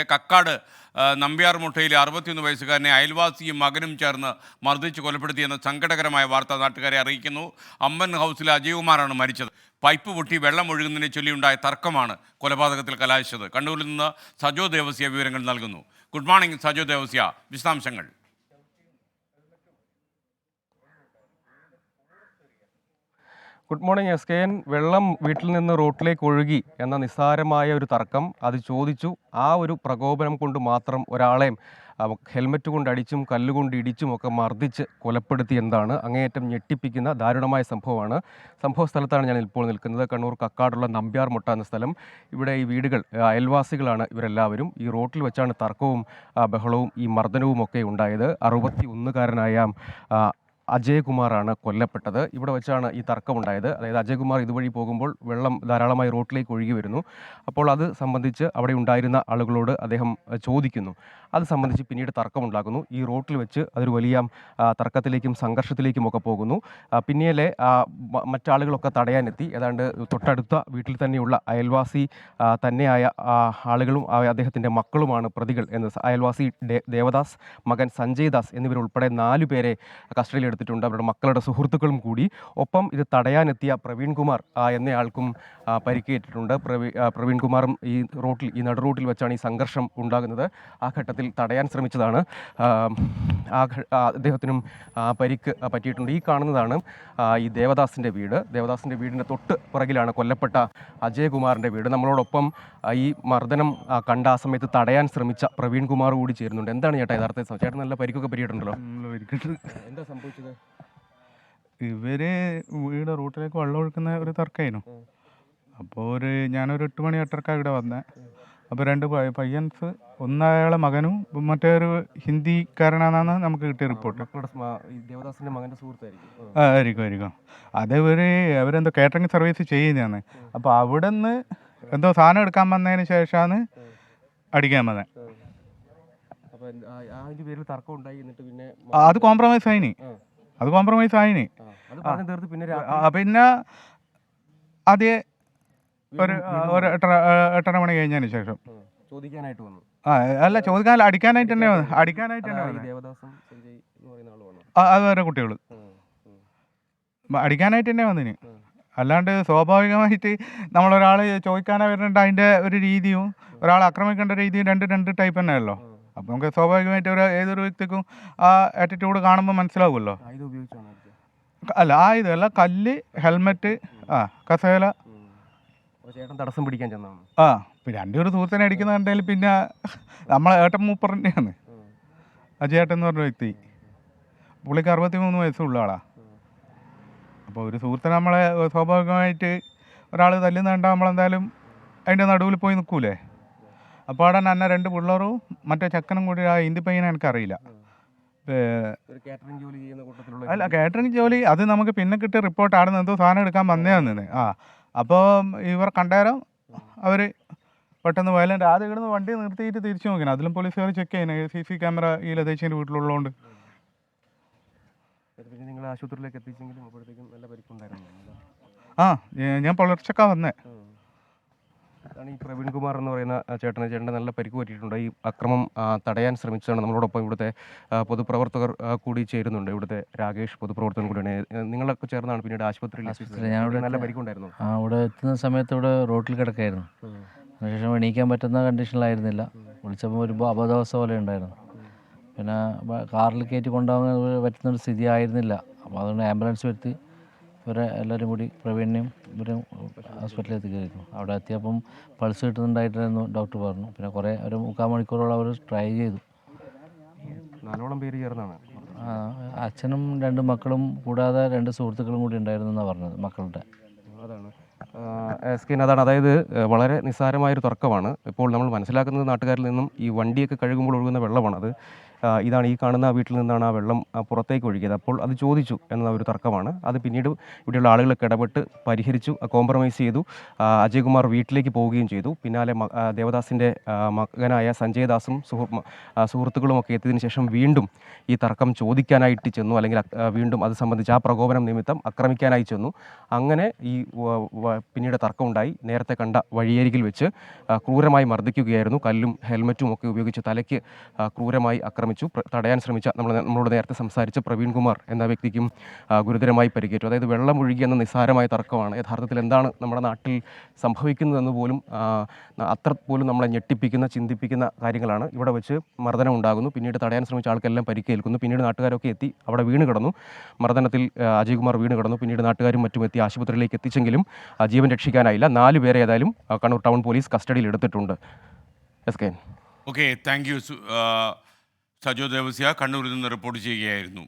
കക്കാട് നമ്പ്യാർ മുട്ടയിലെ അറുപത്തിയൊന്ന് വയസ്സുകാരനെ അയൽവാസിയും മകനും ചേർന്ന് മർദ്ദിച്ച് കൊലപ്പെടുത്തിയെന്ന സങ്കടകരമായ വാർത്ത നാട്ടുകാരെ അറിയിക്കുന്നു. അമ്മൻ ഹൗസിലെ അജയകുമാറാണ് മരിച്ചത്. പൈപ്പ് പൊട്ടി വെള്ളം ഒഴുകുന്നതിനെ ചൊല്ലിയുണ്ടായ തർക്കമാണ് കൊലപാതകത്തിൽ കലാശിച്ചത്. കണ്ണൂരിൽ നിന്ന് സജോ ദേവസ്യ വിവരങ്ങൾ നൽകുന്നു. Good morning Sajo Devasya. വിശദാംശങ്ങൾ. Good morning S K N വെള്ളം വീട്ടിൽ നിന്ന് റോട്ടിലേക്ക് ഒഴുകി എന്ന നിസ്സാരമായ ഒരു തർക്കം അത് ചോദിച്ചു. ആ ഒരു പ്രകോപനം കൊണ്ട് മാത്രം ഒരാളെയും ഹെൽമറ്റ് കൊണ്ട് അടിച്ചും കല്ലുകൊണ്ട് ഇടിച്ചും ഒക്കെ മർദ്ദിച്ച് കൊലപ്പെടുത്തി എന്താണ് അങ്ങേയറ്റം ഞെട്ടിപ്പിക്കുന്ന ദാരുണമായ സംഭവമാണ്. സംഭവ സ്ഥലത്താണ് ഞാൻ ഇപ്പോൾ നിൽക്കുന്നത്. കണ്ണൂർ കക്കാടുള്ള നമ്പ്യാർ മുട്ട എന്ന സ്ഥലം. ഇവിടെ ഈ വീടുകൾ അയൽവാസികളാണ് ഇവരെല്ലാവരും. ഈ റോട്ടിൽ വെച്ചാണ് തർക്കവും ബഹളവും ഈ മർദ്ദനവും ഒക്കെ ഉണ്ടായത്. അറുപത്തി ഒന്നുകാരനായ അജയകുമാറാണ് കൊല്ലപ്പെട്ടത്. ഇവിടെ വെച്ചാണ് ഈ തർക്കമുണ്ടായത്. അതായത് അജയകുമാർ ഇതുവഴി പോകുമ്പോൾ വെള്ളം ധാരാളമായി റോട്ടിലേക്ക് ഒഴുകി വരുന്നു. അപ്പോൾ അത് സംബന്ധിച്ച് അവിടെ ഉണ്ടായിരുന്ന ആളുകളോട് അദ്ദേഹം ചോദിക്കുന്നു. അത് സംബന്ധിച്ച് പിന്നീട് തർക്കമുണ്ടാക്കുന്നു ഈ റോട്ടിൽ വെച്ച് അതൊരു വലിയ തർക്കത്തിലേക്കും സംഘർഷത്തിലേക്കും ഒക്കെ പോകുന്നു. പിന്നീലെ മറ്റാളുകളൊക്കെ തടയാനെത്തി. ഏതാണ്ട് തൊട്ടടുത്ത വീട്ടിൽ തന്നെയുള്ള അയൽവാസി തന്നെയായ ആളുകളും അദ്ദേഹത്തിന്റെ മക്കളുമാണ് പ്രതികൾ എന്ന് അയൽവാസി ദേവദാസ് മകൻ സഞ്ജയ് ദാസ് എന്നിവരുൾപ്പെടെ നാലു പേരെ കസ്റ്റഡിയിൽ എടുത്തിട്ടുണ്ട് അവരുടെ മക്കളുടെ സുഹൃത്തുക്കളും കൂടി. ഒപ്പം ഇത് തടയാനെത്തിയ പ്രവീൺ കുമാർ എന്നയാൾക്കും പരിക്കേറ്റിട്ടുണ്ട്. പ്രവീ പ്രവീൺ കുമാറും ഈ റോട്ടിൽ ഈ നടു റോട്ടിൽ വെച്ചാണ് ഈ സംഘർഷം ഉണ്ടാകുന്നത്. ആ ഘട്ടത്തിൽ തടയാൻ ശ്രമിച്ചതാണ്. ആ, അദ്ദേഹത്തിനും പരിക്ക് പറ്റിയിട്ടുണ്ട്. ഈ കാണുന്നതാണ് ഈ ദേവദാസിന്റെ വീട്. ദേവദാസിന്റെ വീടിന്റെ തൊട്ട് പുറകിലാണ് കൊല്ലപ്പെട്ട അജയകുമാറിന്റെ വീട്. നമ്മളോടൊപ്പം ഈ മർദ്ദനം കണ്ട ആ സമയത്ത് തടയാൻ ശ്രമിച്ച പ്രവീൺ കുമാർ കൂടി ചേരുന്നുണ്ട്. എന്താണ് ചേട്ടാ യഥാർത്ഥ ചേട്ടൻ നല്ല പരിക്കൊക്കെ പറ്റിയിട്ടുണ്ടല്ലോ? എന്താ സംഭവിച്ചത്? ഇവർ വീട് റൂട്ടിലേക്ക് വെള്ളം ഒഴുക്കുന്ന ഒരു തർക്കമായിരുന്നു. അപ്പോൾ ഒരു ഞാനൊരു എട്ട് മണി എട്ടരക്കാണ് ഇവിടെ വന്നത് അപ്പോൾ രണ്ട് പയ്യ- പയ്യൻസ് ഒന്നയാളെ മകനും മറ്റേ ഒരു ഹിന്ദിക്കാരനാണെന്നാണ് നമുക്ക് കിട്ടിയ റിപ്പോർട്ട്. മക്കളുടെ സ്മ- ഈ ദേവദാസിന്റെ മകന്റെ സുഹൃത്തായിരിക്കും. ആ ആയിരിക്കും ആയിരിക്കും. അതേവര് അവരെന്തോ കാറ്ററിംഗ് സർവീസ് ചെയ്യുന്നതാണ്. അപ്പോൾ അവിടെ നിന്ന് എന്തോ സാധനം എടുക്കാൻ വന്നതിന് ശേഷമാണ് അടിക്കാൻ വന്നത് അപ്പൊ എന്ത്- ആ- ആ ഒരു പേരിൽ തർക്കം ഉണ്ടായി എന്നിട്ട് പിന്നെ ആ, അത് കോംപ്രമൈസ് ആയിനി. ആ. അത് കോംപ്രമൈസ് ആയിന്. അത് പിന്നെ ആദ്യം ഒരു ഒരു എട്ടര മണി കഴിഞ്ഞതിന് ശേഷം. ചോദിക്കാനായിട്ട് വന്നു. ആ അല്ല ചോദിക്കാൻ അടിക്കാനായിട്ട് തന്നെ വന്നു. അടിക്കാനായിട്ട് തന്നെ അതാ അത് വേറെ കുട്ടികൾ അടിക്കാനായിട്ട് തന്നെ വന്നിന്. അല്ലാണ്ട് സ്വാഭാവികമായിട്ട് നമ്മളൊരാൾ ചോദിക്കാനാ വരുന്നുണ്ട് അതിന്റെ ഒരു രീതിയും ഒരാൾ ആക്രമിക്കേണ്ട രീതിയും രണ്ട് രണ്ട് ടൈപ്പ് തന്നെയല്ലോ. അപ്പോൾ നമുക്ക് സ്വാഭാവികമായിട്ട് ഒരു ഏതൊരു വ്യക്തിക്കും ആ ആറ്റിറ്റ്യൂഡ് കാണുമ്പോൾ മനസ്സിലാവുമല്ലോ. അല്ല ആയുധമല്ല കല്ല് ഹെൽമെറ്റ് ആ കസേല. ചേട്ടൻ തടസ്സം പിടിക്കാൻ ചെന്നാണ് ആ പിന്നെ എന്റെ ഒരു സുഹൃത്തിനെ അടിക്കുന്ന കണ്ടാൽ പിന്നെ നമ്മളെ ഏട്ടൻ മൂപ്പറിന്റെയാണ്. അജയേട്ടൻ എന്ന് പറഞ്ഞ വ്യക്തി. പുള്ളിക്ക് അറുപത്തി മൂന്ന് വയസ്സുള്ള ആളാണ് അപ്പോൾ ഒരു സുഹൃത്തിനെ നമ്മളെ സ്വാഭാവികമായിട്ട് ഒരാൾ തല്ലുന്ന കണ്ടാൽ നമ്മളെന്തായാലും അതിന്റെ നടുവിൽ പോയി നിൽക്കൂലേ? അപ്പോൾ അവിടെ തന്നെ രണ്ട് പിള്ളേറും മറ്റേ ചക്കനും കൂടി ആ ഹിന്ദി പയ്യനെ എനിക്കറിയില്ല. അല്ല കാറ്ററിംഗ് ജോലി അത് നമുക്ക് പിന്നെ കിട്ടിയ റിപ്പോർട്ട് അവിടെ നിന്ന് എന്തോ സാധനം എടുക്കാൻ വന്നേ വന്നതാന്ന് ആ അപ്പോൾ ഇവർ കണ്ടേരം അവർ പെട്ടെന്ന് വയലന്റ് ആദ്യം ഇവിടുന്ന് വണ്ടി നിർത്തിയിട്ട് തിരിച്ചു നോക്കണം അതിലും പോലീസുകാർ ചെക്ക് ചെയ്യുന്നത് സി സി ക്യാമറ ഈ ലതേശിന്റെ വീട്ടിലുള്ളതുകൊണ്ട് നിങ്ങൾ ആശുപത്രിയിലേക്ക് എത്തിച്ചെങ്കിലും അപ്പോഴത്തേക്കും നല്ല പരിക്കുണ്ടായിരുന്നു? ആ ഞാൻ പുലർച്ചക്കാ വന്നേ. അതാണ് ഈ പ്രവീൺ കുമാർ എന്ന് പറയുന്ന ചേട്ടന്. ചേട്ടന്റെ നല്ല പരിക്ക് പറ്റിയിട്ടുണ്ട്. ഈ അക്രമം തടയാൻ ശ്രമിച്ചാണ് നമ്മളോടൊപ്പം ഇവിടുത്തെ പൊതുപ്രവർത്തകർ കൂടി ചേരുന്നുണ്ട്. ഇവിടുത്തെ രാകേഷ് പൊതുപ്രവർത്തകൻ കൂടിയാണ്. നിങ്ങളൊക്കെ ചേർന്നാണ് പിന്നീട് ആശുപത്രിയിൽ നല്ല പരിക്ക് പരിക്കുണ്ടായിരുന്നു ആ അവിടെ എത്തുന്ന സമയത്ത് ഇവിടെ റോട്ടിൽ കിടക്കായിരുന്നു. അതിനുശേഷം എണീക്കാൻ പറ്റുന്ന കണ്ടീഷനിലായിരുന്നില്ല. വിളിച്ചപ്പോൾ വരുമ്പോൾ അബദ്ധവസ്ഥ പോലെ ഉണ്ടായിരുന്നു. പിന്നെ കാറിൽ കയറ്റി കൊണ്ടുപോകാൻ പറ്റുന്ന ഒരു സ്ഥിതി ആയിരുന്നില്ല. അപ്പോൾ അതുകൊണ്ട് ആംബുലൻസ് വരുത്തി ഇവരെ എല്ലാവരും കൂടി പ്രവീണിനെയും ഇവരും ഹോസ്പിറ്റലിൽ എത്തിക്കുകയായിരുന്നു അവിടെ എത്തിയപ്പം പൾസ് കിട്ടുന്നുണ്ടായിട്ടായിരുന്നു ഡോക്ടർ പറഞ്ഞു. പിന്നെ കുറേ ഒരു മുക്കാൽ മണിക്കൂറോളം അവർ ട്രൈ ചെയ്തു. നാലോളം പേര് ചേർന്നാണ്. അച്ഛനും രണ്ട് മക്കളും കൂടാതെ രണ്ട് സുഹൃത്തുക്കളും കൂടി ഉണ്ടായിരുന്നു എന്നാണ് പറഞ്ഞത് മക്കളുടെ. അതാണ്. സ്കിൻ അതാണ്. അതായത് വളരെ നിസ്സാരമായൊരു തർക്കമാണ്. ഇപ്പോൾ നമ്മൾ മനസ്സിലാക്കുന്നത് നാട്ടുകാരിൽ നിന്നും ഈ വണ്ടിയൊക്കെ കഴുകുമ്പോൾ ഒഴുകുന്ന വെള്ളമാണ്. അത് ഇതാണ് ഈ കാണുന്ന വീട്ടിൽ നിന്നാണ് ആ വെള്ളം പുറത്തേക്ക് ഒഴുകിയത്. അപ്പോൾ അത് ചോദിച്ചു എന്ന ഒരു തർക്കമാണ്. അത് പിന്നീട് ഇവിടെയുള്ള ആളുകളൊക്കെ ഇടപെട്ട് പരിഹരിച്ചു കോംപ്രമൈസ് ചെയ്തു. അജയ്കുമാർ വീട്ടിലേക്ക് പോവുകയും ചെയ്തു. പിന്നാലെ ദേവദാസിന്റെ മകനായ സഞ്ജയ് ദാസും സുഹൃ സുഹൃത്തുക്കളും ഒക്കെ എത്തിയതിനു ശേഷം വീണ്ടും ഈ തർക്കം ചോദിക്കാനായിട്ട് ചെന്നു. അല്ലെങ്കിൽ വീണ്ടും അത് സംബന്ധിച്ച് ആ പ്രകോപനം നിമിത്തം ആക്രമിക്കാനായി ചെന്നു. അങ്ങനെ ഈ പിന്നീട് തർക്കമുണ്ടായി. നേരത്തെ കണ്ട വഴിയരികിൽ വെച്ച് ക്രൂരമായി മർദ്ദിക്കുകയായിരുന്നു. കല്ലും ഹെൽമറ്റും ഒക്കെ ഉപയോഗിച്ച് തലയ്ക്ക് ക്രൂരമായി ആക്രമിച്ചു പ്ര- തടയാൻ ശ്രമിച്ച നമ്മൾ നമ്മളോട് നേരത്തെ സംസാരിച്ച പ്രവീൺ കുമാർ എന്ന വ്യക്തിക്കും ഗുരുതരമായി പരിക്കേറ്റു. അതായത് വെള്ളം ഒഴുകി എന്ന നിസ്സാരമായ തർക്കമാണ്. യഥാർത്ഥത്തിൽ എന്താണ് നമ്മുടെ നാട്ടിൽ സംഭവിക്കുന്നതെന്ന് പോലും അത്ര പോലും നമ്മളെ ഞെട്ടിപ്പിക്കുന്ന ചിന്തിപ്പിക്കുന്ന കാര്യങ്ങളാണ്. ഇവിടെ വെച്ച് മർദ്ദനം ഉണ്ടാകുന്നു. പിന്നീട് തടയാൻ ശ്രമിച്ച ആൾക്കെല്ലാം പരിക്കേൽക്കുന്നു. പിന്നീട് നാട്ടുകാരൊക്കെ എത്തി അവിടെ വീണ് കിടന്നു. മർദ്ദനത്തിൽ അജയ്കുമാർ വീണ് കിടന്നു. പിന്നീട് നാട്ടുകാരും മറ്റും എത്തി ആശുപത്രിയിലേക്ക് എത്തിച്ചെങ്കിലും ജീവൻ രക്ഷിക്കാനായില്ല. നാല് പേരെ ഏതായാലും കണ്ണൂർ ടൗൺ പോലീസ് കസ്റ്റഡിയിൽ എടുത്തിട്ടുണ്ട്. S K okay thank you Sajo Devasya കണ്ണൂരിൽ നിന്ന് റിപ്പോർട്ട് ചെയ്യുകയായിരുന്നു.